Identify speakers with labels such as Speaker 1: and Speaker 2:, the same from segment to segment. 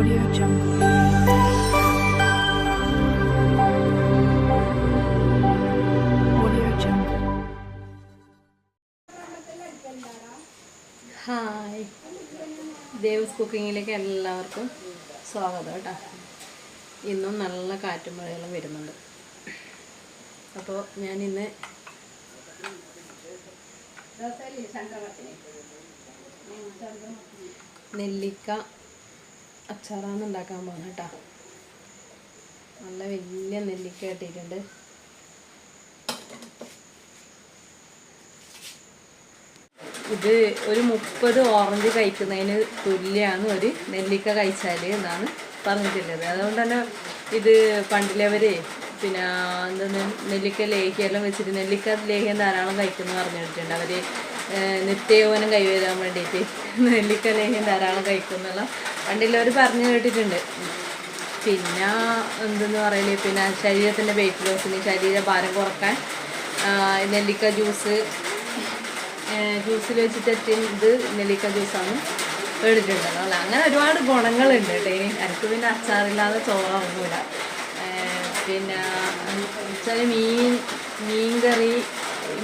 Speaker 1: Hi Devas കുക്കിങ്ങിലേക്ക് എല്ലാവർക്കും സ്വാഗതം കേട്ടോ. ഇന്നും നല്ല കാറ്റും മഴകളും വരുന്നുണ്ട്. അപ്പോൾ ഞാൻ ഇന്ന് നെല്ലിക്ക അച്ചാറാണ് ഉണ്ടാക്കാൻ പോകുന്നത് കേട്ടോ. നല്ല വലിയ നെല്ലിക്ക കിട്ടിയിട്ടുണ്ട് ഇത് ഒരു മുപ്പത് ഓറഞ്ച് കഴിക്കുന്നതിന് തുല്യമാണ് ഒരു നെല്ലിക്ക കഴിച്ചാൽ എന്നാണ് പറഞ്ഞിട്ടുള്ളത്. അതുകൊണ്ട് തന്നെ ഇത് പണ്ടിലവരെ പിന്നെ എന്താണ് നെല്ലിക്ക ലേഹിയെല്ലാം വെച്ചിട്ട് നെല്ലിക്ക ലേഹ്യം ധാരാളം കഴിക്കുന്നു പറഞ്ഞിട്ടുണ്ട്. അവർ നിത്യയൗവനം കൈവരാൻ വേണ്ടിയിട്ട് നെല്ലിക്ക ലേഹ്യം ധാരാളം കഴിക്കുന്നുള്ള പണ്ടില്ലവർ പറഞ്ഞു കേട്ടിട്ടുണ്ട്. പിന്നെ എന്തെന്ന് പറയൽ? പിന്നെ ശരീരത്തിന്റെ വെയിറ്റ് ലോസിന് ശരീരഭാരം കുറയ്ക്കാൻ നെല്ലിക്ക ജ്യൂസ് ജ്യൂസിൽ വെച്ചിട്ട് ഇത് നെല്ലിക്ക ജ്യൂസാണ് എടുത്തിട്ടുണ്ടല്ലോ അങ്ങനെ ഒരുപാട് ഗുണങ്ങളുണ്ട് കേട്ടോ എനിക്ക് പിന്നെ അച്ചാറില്ലാതെ ചോറാവുന്നില്ല പിന്നെ വെച്ചാൽ മീൻ മീൻ കറി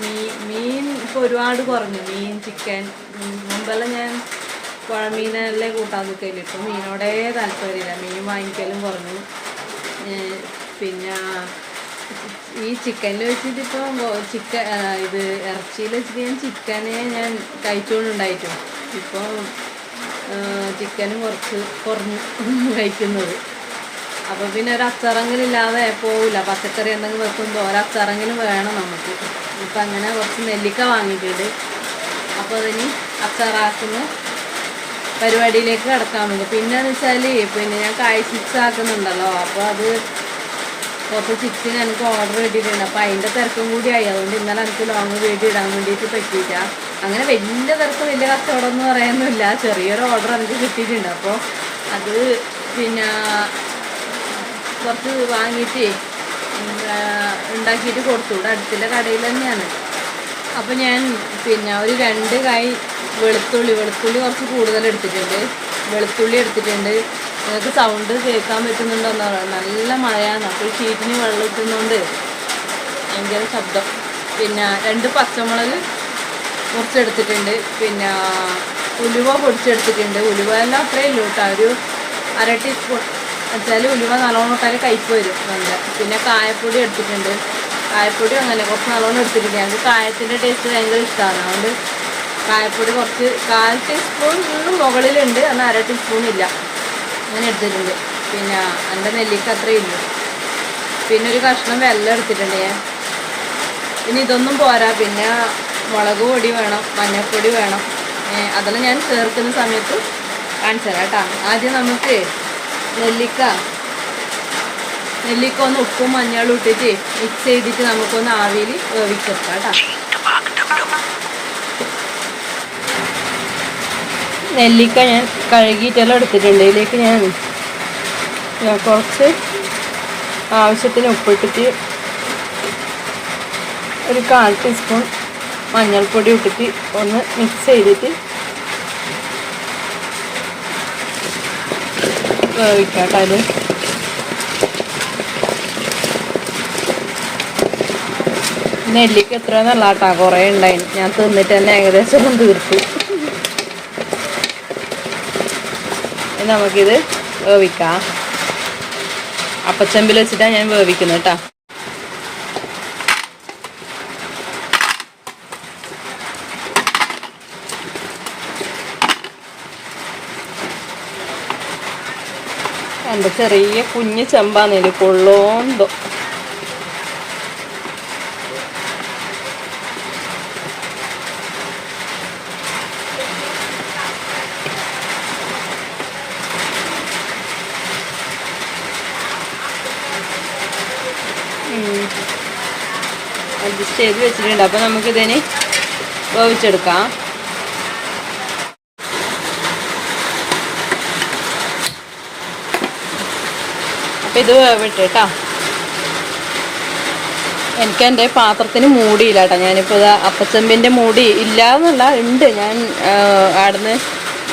Speaker 1: മീൻ മീൻ ഇപ്പോൾ ഒരുപാട് കുറഞ്ഞു. മീൻ ചിക്കൻ മുമ്പെല്ലാം ഞാൻ പുഴമീനല്ലേ കൂട്ടാൻ നിൽക്കൽ ഇപ്പം മീനോടേ താല്പര്യമില്ല. മീൻ വാങ്ങിക്കലും കുറഞ്ഞു. പിന്നെ ഈ ചിക്കനിൽ വെച്ചിട്ട് ചിക്കൻ ഇത് ഇറച്ചിയിൽ വെച്ചിട്ട് ഞാൻ ചിക്കനെ ഞാൻ കഴിച്ചുകൊണ്ടുണ്ടായിട്ടു. ഇപ്പോൾ ചിക്കനും കുറച്ച് കുറഞ്ഞു കഴിക്കുന്നത്. അപ്പോൾ പിന്നെ ഒരു അച്ചറങ്ങളില്ലാതെ പോവില്ല പച്ചക്കറി എന്തെങ്കിലും വെക്കുമ്പോൾ ഒരു അച്ചറങ്കിലും വേണം നമുക്ക്. ഇപ്പം അങ്ങനെ കുറച്ച് നെല്ലിക്ക വാങ്ങിയിട്ടുണ്ട്. അപ്പോൾ അതിന് അച്ചാറാക്കുന്ന. പരിപാടിയിലേക്ക് കിടക്കാൻ വേണ്ടി. പിന്നെ എന്ന് വെച്ചാൽ പിന്നെ ഞാൻ കായ് ചിപ്സ് ആക്കുന്നുണ്ടല്ലോ. അപ്പോൾ അത് കുറച്ച് ചിപ്സിന് എനിക്ക് ഓർഡർ കിട്ടിയിട്ടുണ്ട്. അപ്പോൾ അതിന്റെ തിരക്കും ആയി. അതുകൊണ്ട് ഇന്നലെ എനിക്ക് ലോങ് വീഡിയോ ഇടാൻ വേണ്ടിയിട്ട് പറ്റിയില്ല. അങ്ങനെ വലിയ തിരക്ക് വലിയ കച്ചവടം എന്ന് പറയാനൊന്നുമില്ല. ചെറിയൊരു ഓർഡർ എനിക്ക് കിട്ടിയിട്ടുണ്ട്. അപ്പോൾ അത് പിന്നെ കുറച്ച് വാങ്ങിയിട്ട് ഉണ്ടാക്കിയിട്ട് കൊടുത്തു. ഇവിടെ അടുത്തുള്ള കടയിൽ തന്നെയാണ്. അപ്പോൾ ഞാൻ പിന്നെ ഒരു രണ്ട് കായ് വെളുത്തുള്ളി വെളുത്തുള്ളി കുറച്ച് കൂടുതൽ എടുത്തിട്ടുണ്ട്. വെളുത്തുള്ളി എടുത്തിട്ടുണ്ട്. നിങ്ങൾക്ക് സൗണ്ട് കേൾക്കാൻ പറ്റുന്നുണ്ടോ എന്നാ പറയാം നല്ല മഴയാണ്. അപ്പോൾ ഷീറ്റിന് വെള്ളം ഇട്ടുന്നുണ്ട് ഭയങ്കര ശബ്ദം. പിന്നെ രണ്ട് പച്ചമുളക് മുറിച്ചെടുത്തിട്ടുണ്ട് പിന്നെ ഉലുവ പൊടിച്ചെടുത്തിട്ടുണ്ട്. ഉലുവ എല്ലാം അത്രയേ ഉള്ളൂ കേട്ടോ. ഒരു അര ടീസ്പൂൺ വെച്ചാൽ ഉലുവ നല്ലോണം ഇട്ടാൽ കയ്പ് വരും. നല്ല. പിന്നെ കായപ്പൊടി എടുത്തിട്ടുണ്ട്. കായപ്പൊടി അങ്ങനെ കുറച്ച് നല്ലോണം എടുത്തിട്ടുണ്ട്. ഞങ്ങൾക്ക് കായത്തിന്റെ ടേസ്റ്റ് ഭയങ്കര ഇഷ്ടമാണ്. അതുകൊണ്ട് കായപ്പൊടി കുറച്ച് കാൽ ടീസ്പൂണിന് മുകളിലുണ്ട്. എന്നാൽ അര ടീസ്പൂൺ ഇല്ല. അങ്ങനെ എടുത്തിട്ടുണ്ട്. പിന്നെ എന്റെ നെല്ലിക്ക അത്രയും ഇല്ല പിന്നെ ഒരു കഷ്ണം വെള്ളം എടുത്തിട്ടുണ്ട് ഞാൻ. പിന്നെ ഇതൊന്നും പോരാ. പിന്നെ മുളക് പൊടി വേണം മഞ്ഞൾപ്പൊടി വേണം. അതെല്ലാം ഞാൻ ചേർക്കുന്ന സമയത്ത് കാണിച്ചു തരാം കേട്ടോ. ആദ്യം നമുക്ക് നെല്ലിക്ക നെല്ലിക്ക ഒന്ന് ഉപ്പും മഞ്ഞളും ഇട്ടിട്ട് മിക്സ് ചെയ്തിട്ട് നമുക്കൊന്ന് ആവിയിൽ വേവിച്ചെടുക്കാം കേട്ടോ. നെല്ലിക്ക ഞാൻ കഴുകിയിട്ടെല്ലാം എടുത്തിട്ടുണ്ട്. ഇതിലേക്ക് ഞാൻ കുറച്ച് ആവശ്യത്തിന് ഉപ്പിട്ടിട്ട് ഒരു കാൽ ടീസ്പൂൺ മഞ്ഞൾപ്പൊടി ഇട്ടിട്ട് ഒന്ന് മിക്സ് ചെയ്തിട്ട് വേവിക്കാം നെല്ലിക്ക എത്ര നല്ല കേട്ടോ കുറേ ഉണ്ടായി ഞാൻ തിന്നിട്ട് തന്നെ ഏകദേശം തീർത്തു. ഇനി നമുക്കിത് വേവിക്കാം. അപ്പച്ചമ്പിൽ വെച്ചിട്ടാണ് ഞാൻ വേവിക്കുന്നത് കേട്ടോ എന്റെ ചെറിയ കുഞ്ഞു ചെമ്പാന്നേൽ കൊള്ളോന്തോ അഡ്ജസ്റ്റ് ചെയ്ത് വെച്ചിട്ടുണ്ട്. അപ്പോൾ നമുക്കിതിന് വേവിച്ചെടുക്കാം. അപ്പം ഇത് വേവിട്ട് കേട്ടോ. എനിക്ക് എന്റെ പാത്രത്തിന് മൂടിയില്ല കേട്ടോ. ഞാനിപ്പോൾ അപ്പച്ചമ്പിന്റെ മൂടി ഇല്ല എന്നല്ല ഉണ്ട്. ഞാൻ അവിടുന്ന്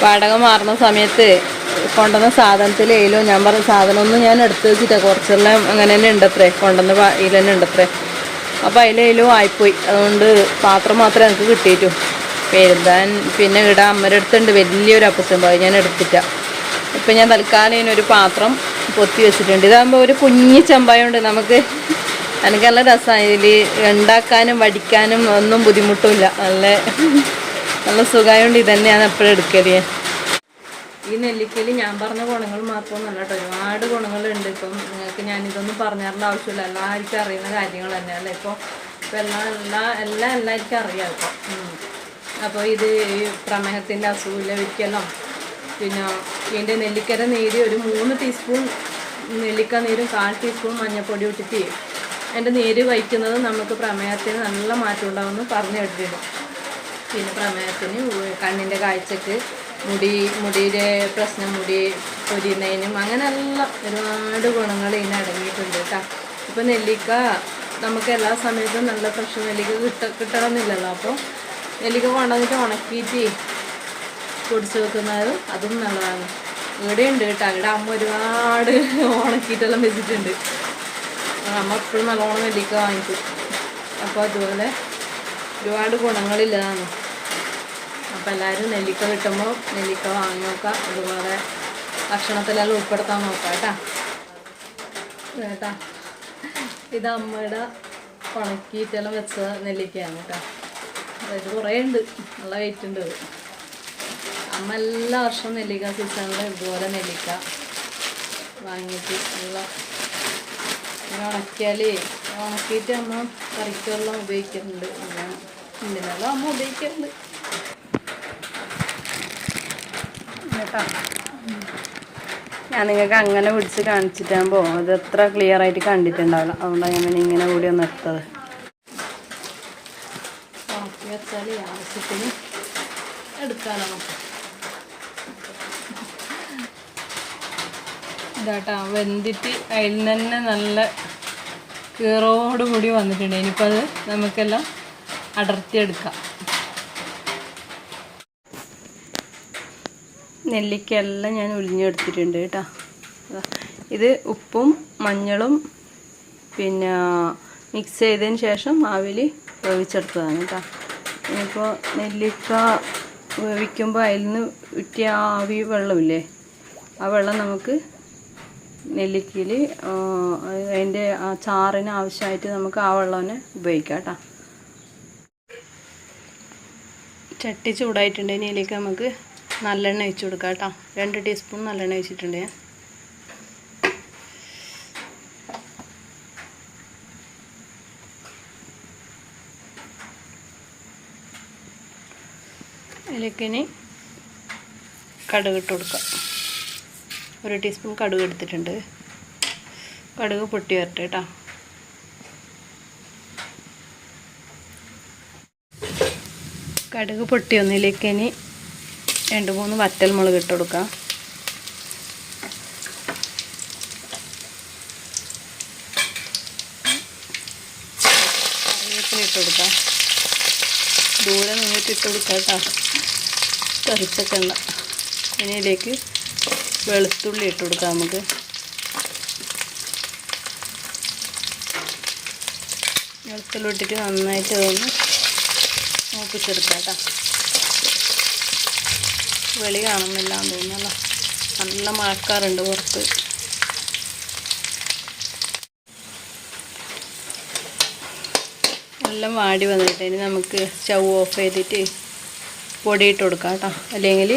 Speaker 1: വാടക മാറുന്ന സമയത്ത് കൊണ്ടുവന്ന സാധനത്തിൽ ഏലോ ഞാൻ പറഞ്ഞ സാധനമൊന്നും ഞാൻ എടുത്ത് വെച്ചിട്ടാണ് കുറച്ചെല്ലാം അങ്ങനെ തന്നെ ഉണ്ടത്രേ കൊണ്ടുവന്ന ഇതിൽ തന്നെ ഉണ്ടത്രേ. അപ്പോൾ അതിലേലോ ആയിപ്പോയി. അതുകൊണ്ട് പാത്രം മാത്രമേ എനിക്ക് കിട്ടിയിട്ടു. എഴുതാൻ പിന്നെ ഇവിടെ അമ്മയുടെ അടുത്തുണ്ട്. വലിയൊരു അപ്പച്ചമ്പായി ഞാൻ എടുത്തിട്ട ഇപ്പം ഞാൻ തൽക്കാലം ഇതിനൊരു പാത്രം പൊത്തി വെച്ചിട്ടുണ്ട്. ഇതാകുമ്പോൾ ഒരു കുഞ്ഞു ചെമ്പായുണ്ട് നമുക്ക്. എനിക്ക് നല്ല രസമാണ് ഇതിൽ ഉണ്ടാക്കാനും വടിക്കാനും ഒന്നും ബുദ്ധിമുട്ടില്ല നല്ല നല്ല സുഖമായതുകൊണ്ട് ഇത് തന്നെയാണ് എപ്പോഴും എടുക്കൽ. ഞാൻ. ഈ നെല്ലിക്കയിൽ ഞാൻ പറഞ്ഞ ഗുണങ്ങൾ മാത്രമൊന്നുമല്ല കേട്ടോ. ഒരുപാട് ഗുണങ്ങളുണ്ട്. ഇപ്പം നിങ്ങൾക്ക് ഞാനിതൊന്നും പറഞ്ഞു തരേണ്ട ആവശ്യമില്ല. എല്ലാവർക്കും അറിയുന്ന കാര്യങ്ങൾ തന്നെയല്ലേ ഇപ്പോൾ ഇപ്പം എല്ലാം എല്ലാ എല്ലാം എല്ലാവർക്കും അറിയാം ഇപ്പോൾ അപ്പോൾ ഇത് ഈ പ്രമേഹത്തിന്റെ അസുഖം ലഭിക്കലും പിന്നെ ഇതിന്റെ നെല്ലിക്കര നീര് ഒരു മൂന്ന് ടീസ്പൂൺ നെല്ലിക്ക നീരും കാൽ ടീസ്പൂൺ മഞ്ഞൾപ്പൊടി ഇട്ടിട്ട് അതിന്റെ നീര് വഹിക്കുന്നത് നമുക്ക് പ്രമേഹത്തിന് നല്ല മാറ്റം ഉണ്ടാകുമെന്ന് പറഞ്ഞു കേട്ടിട്ടുണ്ട്. പിന്നെ പ്രമേഹത്തിന് കണ്ണിന്റെ കാഴ്ചക്ക് മുടി മുടിയുടെ പ്രശ്നം മുടി പൊരിയുന്നതിനും അങ്ങനെയെല്ലാം ഒരുപാട് ഗുണങ്ങൾ ഇതിന് അടങ്ങിയിട്ടുണ്ട് കേട്ടോ. ഇപ്പം നെല്ലിക്ക നമുക്ക് എല്ലാ സമയത്തും നല്ല ഫ്രഷ് നെല്ലിക്ക കിട്ട കിട്ടണമെന്നില്ലല്ലോ. അപ്പോൾ നെല്ലിക്ക കൊണ്ടുവന്നിട്ട് ഉണക്കിയിട്ട് പൊടിച്ച് വെക്കുന്നത് അതും നല്ലതാണ്. ഇവിടെ ഉണ്ട് കേട്ടോ. ഇവിടെ അമ്മ ഒരുപാട് ഉണക്കിയിട്ടെല്ലാം വെച്ചിട്ടുണ്ട്. അമ്മ എപ്പോഴും നല്ലോണം നെല്ലിക്ക വാങ്ങിക്കും. അപ്പോൾ അതുപോലെ ഒരുപാട് ഗുണങ്ങളില്ലതാണ് അപ്പോൾ എല്ലാവരും നെല്ലിക്ക കിട്ടുമ്പോൾ നെല്ലിക്ക വാങ്ങി നോക്കാം. അതുപോലെ ഭക്ഷണത്തിലെല്ലാം ഉൾപ്പെടുത്താൻ നോക്കാം കേട്ടാ. കേട്ടാ ഇത് അമ്മയുടെ ഉണക്കിയിട്ടെല്ലാം വെച്ച നെല്ലിക്കയാണ് കേട്ടോ. അതായത് കുറേ ഉണ്ട്. നല്ല വെയിറ്റ് ഉണ്ട്. അമ്മ എല്ലാ വർഷവും നെല്ലിക്ക സീസണിൽ ഇതുപോലെ നെല്ലിക്ക വാങ്ങിയിട്ട് നല്ല ഇങ്ങനെ ഉണക്കിയാലേ ഉണക്കിയിട്ട് അമ്മ കറിക്കെല്ലാം ഉപയോഗിക്കുന്നുണ്ട് അങ്ങനെ ഇതിനെല്ലാം അമ്മ ഉപയോഗിക്കുന്നുണ്ട് ഞാൻ നിങ്ങൾക്ക് അങ്ങനെ പിടിച്ച് കാണിച്ചിട്ടാകുമ്പോൾ അത് എത്ര ക്ലിയർ ആയിട്ട് കണ്ടിട്ടുണ്ടാവില്ല അതുകൊണ്ടാണ് ഞാൻ ഇങ്ങനെ കൂടി ഒന്ന് എടുത്തത് ഇതാട്ടാ വെന്തിട്ട് അതിൽ തന്നെ നല്ല കീറോടുകൂടി വന്നിട്ടുണ്ട്. ഇനിയിപ്പോൾ അത് നമുക്കെല്ലാം അടർത്തിയെടുക്കാം. നെല്ലിക്കയെല്ലാം ഞാൻ ഉലിഞ്ഞെടുത്തിട്ടുണ്ട് കേട്ടോ. ഇത് ഉപ്പും മഞ്ഞളും പിന്നെ മിക്സ് ചെയ്തതിന് ശേഷം ആവിൽ വേവിച്ചെടുത്തതാണ് കേട്ടോ. ഇനിയിപ്പോൾ നെല്ലിക്ക വേവിക്കുമ്പോൾ അതിൽ നിന്ന് ഉറ്റിയ ആവി വെള്ളമില്ലേ ആ വെള്ളം നമുക്ക് നെല്ലിക്കയിൽ അതിന്റെ ആ ചാറിന് ആവശ്യമായിട്ട് നമുക്ക് ആ വെള്ളം തന്നെ ഉപയോഗിക്കാം കേട്ടോ. ചട്ടി ചൂടായിട്ടുണ്ടെങ്കിൽ ഇതിലേക്ക് നമുക്ക് നല്ലെണ്ണ ഒഴിച്ച് കൊടുക്കാം കേട്ടോ. രണ്ട് ടീസ്പൂൺ നല്ലെണ്ണ ഒഴിച്ചിട്ടുണ്ട്. ഞാൻ ഇതിലേക്കിനി കടുക് ഇട്ട് കൊടുക്കാം. ഒരു ടീസ്പൂൺ കടുക് എടുത്തിട്ടുണ്ട്. കടുക് പൊട്ടി വരട്ടെ കേട്ടോ. കടുക് പൊട്ടി ഒന്നിലേക്ക് ഇനി രണ്ട് മൂന്ന് വറ്റൽ മുളക് ഇട്ട് കൊടുക്കാം. ഇട്ട് കൊടുക്കാം. ദൂരെ നിന്നിട്ട് ഇട്ട് കൊടുക്കാം കേട്ടോ. കറിച്ചൊക്കെ ഉണ്ട ഇനി ഇതിലേക്ക് വെളുത്തുള്ളി ഇട്ട് കൊടുക്കാം നമുക്ക്. വെളുത്തുള്ളി ഇട്ടിട്ട് നന്നായിട്ട് അതൊന്ന് മൂപ്പിച്ചെടുക്കാം കേട്ടോ. വെളി കാണുന്നില്ല എന്ന് നല്ല മഴക്കാറുണ്ട് പുറത്ത്. എല്ലാം വാടി വന്നിട്ട് ഇനി നമുക്ക് ചവ് ഓഫ് ചെയ്തിട്ട് പൊടിയിട്ട് കൊടുക്കാം കേട്ടോ. അല്ലെങ്കിൽ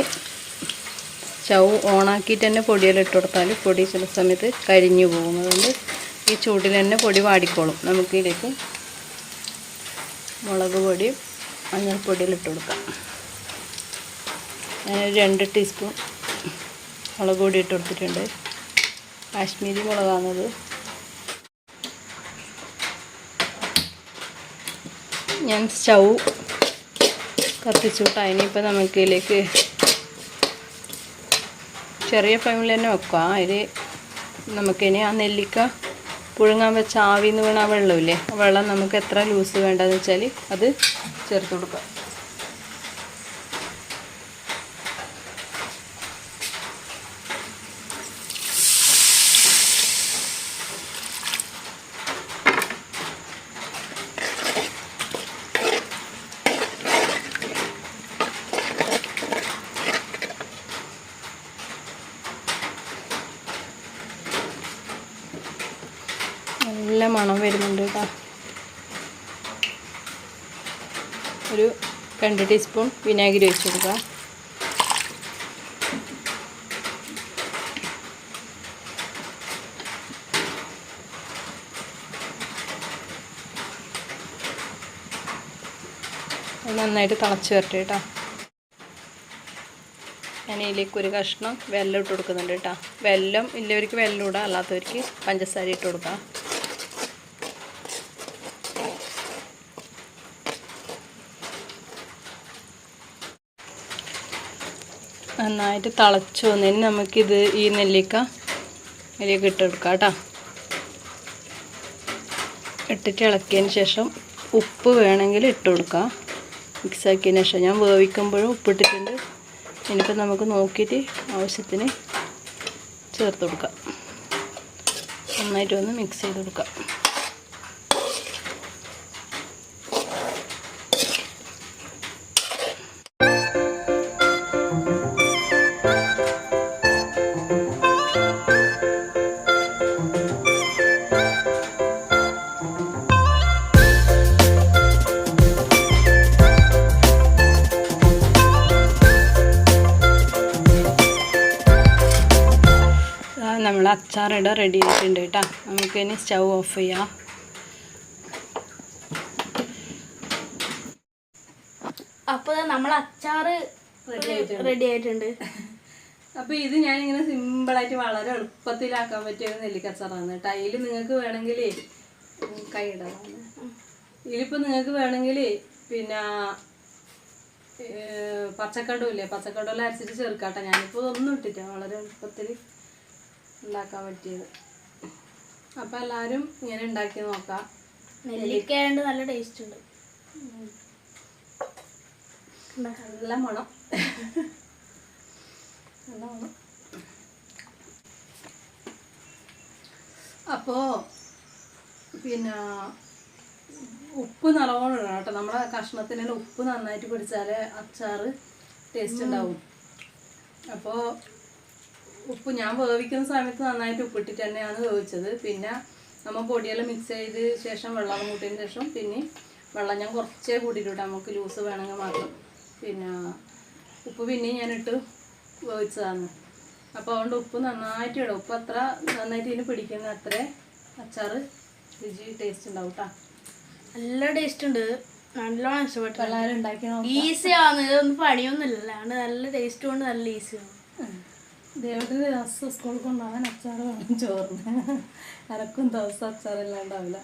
Speaker 1: ചവ് ഓണാക്കിയിട്ട് തന്നെ പൊടിയെല്ലാം ഇട്ട് കൊടുത്താൽ പൊടി ചില സമയത്ത് കരിഞ്ഞു പോകും. അതുകൊണ്ട് ഈ ചൂടിൽ തന്നെ പൊടി വാടിക്കോളും. നമുക്കിതിലേക്ക് മുളക് പൊടിയും മഞ്ഞൾപ്പൊടിയിലിട്ട് കൊടുക്കാം. രണ്ട് ടീസ്പൂൺ മുളക് പൊടി ഇട്ട് കൊടുത്തിട്ടുണ്ട്. കാശ്മീരി മുളകാണത്. ഞാൻ സ്റ്റൗ കത്തിച്ചുവിട്ട ഇനിയിപ്പോൾ നമുക്ക് ഇതിലേക്ക് ചെറിയ ഫ്ലെയിമിൽ തന്നെ വെക്കുക അതിൽ നമുക്കിനി ആ നെല്ലിക്ക പുഴുങ്ങാൻ വെച്ച ആവിന്ന് വീണ വെള്ളമില്ലേ? വെള്ളം നമുക്ക് എത്ര ലൂസ് വേണ്ടതെന്ന് വെച്ചാൽ അത് ചേർത്ത് കൊടുക്കുക നല്ല മണം വരുന്നുണ്ട് കേട്ടോ ഒരു രണ്ട് ടീസ്പൂൺ വിനാഗിരി ഒഴിച്ച് കൊടുക്കുക. നന്നായിട്ട് തിളച്ച് വരട്ടെ കേട്ടോ ഞാൻ ഇതിലേക്ക് ഒരു കഷ്ണം വെല്ലം ഇട്ട് കൊടുക്കുന്നുണ്ട് കേട്ടോ വെല്ലം ഇല്ലവർക്ക് വെല്ലം ഇടാം അല്ലാത്തവർക്ക് പഞ്ചസാര ഇട്ട് കൊടുക്കാം. നന്നായിട്ട് തിളച്ച് വന്നതിന് നമുക്കിത് ഈ നെല്ലിക്ക ഇതിലേക്ക് ഇട്ടെടുക്കാം കേട്ടോ. ഇട്ടിട്ട് ഇളക്കിയതിന് ശേഷം ഉപ്പ് വേണമെങ്കിൽ ഇട്ട് കൊടുക്കാം. മിക്സ് ആക്കിയതിന് ശേഷം ഞാൻ വേവിക്കുമ്പോഴും ഉപ്പിട്ടിട്ടുണ്ട് ഇനിയിപ്പോൾ നമുക്ക് നോക്കിയിട്ട് ആവശ്യത്തിന് ചേർത്ത് കൊടുക്കാം. നന്നായിട്ട് ഒന്ന് മിക്സ് ചെയ്ത് കൊടുക്കാം. നമ്മൾ അച്ചാറിട റെഡി ആയിട്ടുണ്ട് കേട്ടോ നമുക്ക് ഇനി സ്റ്റൗ ഓഫ് ചെയ്യാം.
Speaker 2: അപ്പോൾ നമ്മൾ അച്ചാർ റെഡി ആയിട്ടുണ്ട്.
Speaker 1: അപ്പോൾ ഇത് ഞാനിങ്ങനെ സിമ്പിളായിട്ട് വളരെ എളുപ്പത്തിലാക്കാൻ പറ്റിയ ഒരു നെല്ലിക്കച്ചാറാണ് കേട്ടോ അതിൽ നിങ്ങൾക്ക് വേണമെങ്കിൽ കൈ കൈയിടാം ഇതിലിപ്പോൾ നിങ്ങൾക്ക് വേണമെങ്കിൽ പിന്നെ പച്ചക്കടവും ഇല്ലേ? പച്ചക്കടവും അരച്ചിട്ട് ചേർക്കാട്ടെ ഞാനിപ്പോൾ ഒന്നും ഇട്ടിട്ടില്ല. വളരെ എളുപ്പത്തിൽ ഉണ്ടാക്കാൻ പറ്റിയത്. അപ്പോൾ എല്ലാവരും ഇങ്ങനെ ഉണ്ടാക്കി നോക്കാം.
Speaker 2: നെല്ലിക്ക നല്ല ടേസ്റ്റ് ഉണ്ട്.
Speaker 1: നല്ല മണം. നല്ല മണം. അപ്പോൾ പിന്നെ ഉപ്പ് നല്ലോണം ഇടണം കേട്ടോ. നമ്മുടെ കഷ്ണത്തിന് ഉപ്പ് നന്നായിട്ട് പിടിച്ചാലേ അച്ചാറ് ടേസ്റ്റ് ഉണ്ടാവും. അപ്പോൾ ഉപ്പ് ഞാൻ വേവിക്കുന്ന സമയത്ത് നന്നായിട്ട് ഉപ്പിട്ടിട്ട് തന്നെയാണ് വേവിച്ചത്. പിന്നെ നമ്മൾ പൊടിയെല്ലാം മിക്സ് ചെയ്ത് ശേഷം വെള്ളം കൂട്ടിയതിന് ശേഷം പിന്നെ വെള്ളം ഞാൻ കുറച്ചേ കൂട്ടിയിട്ട് നമുക്ക് ലൂസ് വേണമെങ്കിൽ മാത്രം. പിന്നെ ഉപ്പ് പിന്നെയും ഞാനിട്ട് വേവിച്ചതാണ്. അപ്പോൾ അതുകൊണ്ട് ഉപ്പ് നന്നായിട്ട് ഇടും. ഉപ്പ് അത്ര നന്നായിട്ട് ഇതിന് പിടിക്കുന്ന അത്രേ അച്ചാറ് രുചി ടേസ്റ്റ് ഉണ്ടാവും കേട്ടോ
Speaker 2: നല്ല ടേസ്റ്റ് ഉണ്ട്. നല്ലോണം ഇഷ്ടപ്പെട്ടു
Speaker 1: എല്ലാവരും ഉണ്ടാക്കി
Speaker 2: ഈസിയാണ് ഇതൊന്നും പണിയൊന്നുമില്ല. അതുകൊണ്ട് നല്ല ടേസ്റ്റ് കൊണ്ട് നല്ല ഈസിയാണ്
Speaker 1: ദൈവത്തിന് ദിവസം സ്കൂളിൽ കൊണ്ടുപോകാൻ അച്ചാറ് വേണം ചോറിന് അരക്കും ദിവസം അച്ചാറെല്ലാം ഉണ്ടാവില്ല.